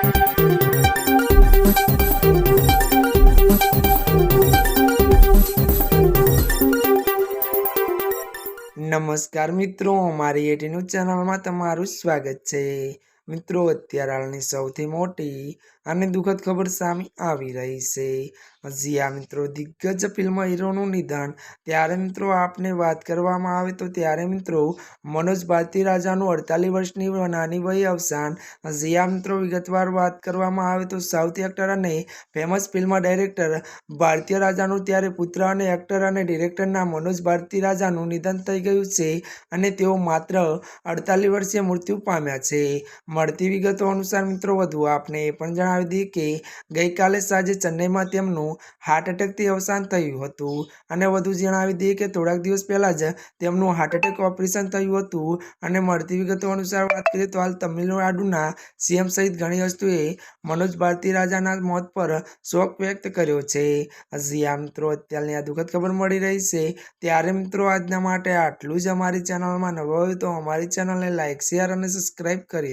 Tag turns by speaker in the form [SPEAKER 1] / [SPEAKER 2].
[SPEAKER 1] નમસ્કાર મિત્રો મારી એટી ન્યૂઝ ચેનલમાં તમારું સ્વાગત છે. મિત્રો, અત્યારે હાલની સૌથી મોટી અને દુઃખદ ખબર સામે આવી રહી છે. આ મિત્રો, દિગ્ગજ ફિલ્મ હીરોનું નિધન. ત્યારે મિત્રો આપને વાત કરવામાં આવે તો ત્યારે મિત્રો મનોજ ભારતી રાજાનું અડતાલીસ વર્ષની નાની વયે અવસાન. આ મિત્રો, વિગતવાર વાત કરવામાં આવે તો સાઉથ એક્ટર અને ફેમસ ફિલ્મ ડાયરેક્ટર ભારતીય રાજાનું ત્યારે પુત્ર અને એક્ટર અને ડિરેક્ટરના મનોજ ભારતી રાજાનું નિધન થઈ ગયું છે અને તેઓ માત્ર અડતાલીસ વર્ષે મૃત્યુ પામ્યા છે. મળતી વિગતો અનુસાર મિત્રો વધુ આપને એ પણ જણાવી દઈએ કે ગઈકાલે સાંજે ચેન્નઈમાં તેમનું હાર્ટ એટેકથી અવસાન થયું હતું. અને વધુ જણાવી દઈએ કે થોડાક દિવસ પહેલાં જ તેમનું હાર્ટ એટેક ઓપરેશન થયું હતું. અને મળતી વિગતો અનુસાર વાત કરીએ તો હાલ તમિલનાડુના સીએમ સહિત ઘણી વસ્તુએ મનોજ ભારતી રાજાના મોત પર શોક વ્યક્ત કર્યો છે. હજી આ મિત્રો, અત્યારની આ દુઃખદ ખબર મળી રહી છે. ત્યારે મિત્રો, આજના માટે આટલું જ અમારી ચેનલમાં નવા હોય તો અમારી ચેનલને લાઇક શેર અને સબસ્ક્રાઈબ કરી